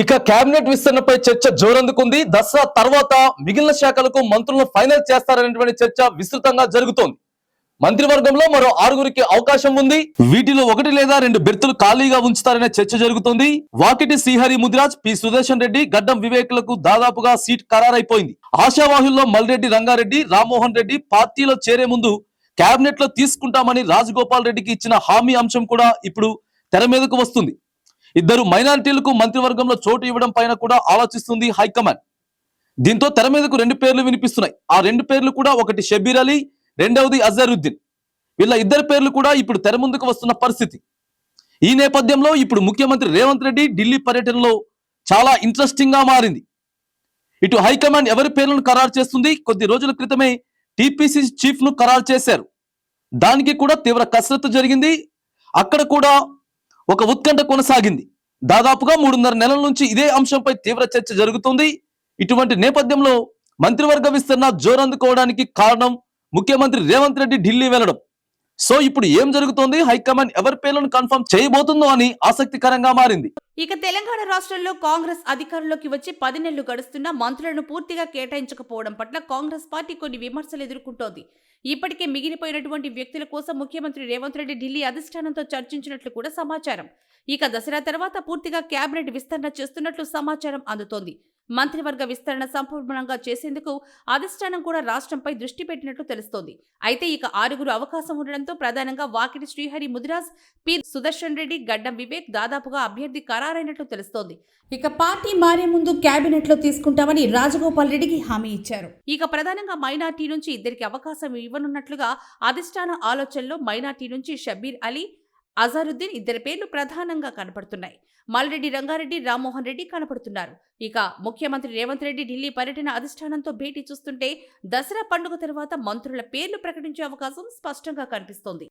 ఇక కేబినెట్ విస్తరణపై చర్చ జోరందుకుంది. దసరా తర్వాత మిగిలిన శాఖలకు మంత్రులను ఫైనల్ చేస్తారనేటువంటి చర్చ విస్తృతంగా జరుగుతోంది. మంత్రివర్గంలో మరో ఆరుగురికి అవకాశం ఉంది. వీటిలో ఒకటి లేదా రెండు బెర్తులు ఖాళీగా ఉంచుతారనే చర్చ జరుగుతోంది. వాకిటి శ్రీహరి ముదిరాజ్ పి. సుదర్శన్ రెడ్డి గడ్డం వివేకులకు దాదాపుగా సీట్ ఖరారైపోయింది. ఆశావాహుల్లో మల్రెడ్డి రంగారెడ్డి రామ్మోహన్ రెడ్డి పార్టీలో చేరే ముందు కేబినెట్లో తీసుకుంటామని రాజగోపాల్ రెడ్డికి ఇచ్చిన హామీ అంశం కూడా ఇప్పుడు తెర మీదకు వస్తుంది. ఇద్దరు మైనారిటీలకు మంత్రివర్గంలో చోటు ఇవ్వడం పైన కూడా ఆలోచిస్తుంది హైకమాండ్. దీంతో తెర మీదకు రెండు పేర్లు వినిపిస్తున్నాయి. ఆ రెండు పేర్లు కూడా ఒకటి షబీర్ అలీ రెండవది అజరుద్దీన్. వీళ్ళ ఇద్దరు పేర్లు కూడా ఇప్పుడు తెర ముందుకు వస్తున్న పరిస్థితి. ఈ నేపథ్యంలో ఇప్పుడు ముఖ్యమంత్రి రేవంత్ రెడ్డి ఢిల్లీ పర్యటనలో చాలా ఇంట్రెస్టింగ్గా మారింది. ఇటు హైకమాండ్ ఎవరి పేర్లను ఖరారు చేస్తుంది? కొద్ది రోజుల క్రితమే టీపీసీ చీఫ్ను ఖరారు చేశారు. దానికి కూడా తీవ్ర కసరత్తు జరిగింది. అక్కడ కూడా ఒక ఉత్కంఠ కొనసాగింది. దాదాపుగా మూడున్నర నెలల నుంచి ఇదే అంశంపై తీవ్ర చర్చ జరుగుతుంది. ఇటువంటి నేపథ్యంలో మంత్రివర్గ విస్తరణ జోరందుకోవడానికి కారణం ముఖ్యమంత్రి రేవంత్ రెడ్డి ఢిల్లీ వెళ్ళడం. సో ఇప్పుడు ఏం జరుగుతోంది? హైకమాండ్ ఎవరి పేర్లను కన్ఫర్మ్ చేయబోతుందో అని ఆసక్తికరంగా మారింది. ఇక తెలంగాణ రాష్ట్రంలో కాంగ్రెస్ అధికారంలోకి వచ్చి పది నెలలు గడుస్తున్నా మంత్రులను పూర్తిగా కేటాయించకపోవడం పట్ల కాంగ్రెస్ పార్టీ కొన్ని విమర్శలు ఎదుర్కొంటోంది. ఇప్పటికే మిగిలిపోయినటువంటి వ్యక్తుల కోసం ముఖ్యమంత్రి రేవంత్ రెడ్డి ఢిల్లీ అధిష్టానంతో చర్చించినట్లు కూడా సమాచారం. ఇక దసరా తర్వాత పూర్తిగా కేబినెట్ విస్తరణ చేస్తున్నట్లు సమాచారం అందుతోంది. మంత్రివర్గ విస్తరణ సంపూర్ణంగా చేసేందుకు అధిష్టానం కూడా రాష్ట్రంపై దృష్టి పెట్టినట్లు తెలుస్తోంది. అయితే ఇక ఆరుగురు అవకాశం ఉండడంతో ప్రధానంగా వాకిటి శ్రీహరి ముదిరాజ్ పి. సుదర్శన్ రెడ్డి గడ్డం వివేక్ దాదాపుగా అభ్యర్థి ఖరారైనట్లు తెలుస్తోంది. ఇక పార్టీ మారే ముందు కేబినెట్లో తీసుకుంటామని రాజగోపాల్ రెడ్డికి హామీ ఇచ్చారు. ఇక ప్రధానంగా మైనార్టీ నుంచి ఇద్దరికి అవకాశం ఇవ్వనున్నట్లుగా అధిష్టాన ఆలోచనలో మైనార్టీ నుంచి షబ్బీర్ అలీ అజారుద్దీన్ ఇద్దరి పేర్లు ప్రధానంగా కనపడుతున్నాయి. మల్రెడ్డి రంగారెడ్డి రామ్మోహన్ రెడ్డి కనపడుతున్నారు. ఇక ముఖ్యమంత్రి రేవంత్ రెడ్డి ఢిల్లీ పర్యటన అధిష్టానంతో భేటీ చూస్తుంటే దసరా పండుగ తర్వాత మంత్రుల పేర్లు ప్రకటించే అవకాశం స్పష్టంగా కనిపిస్తోంది.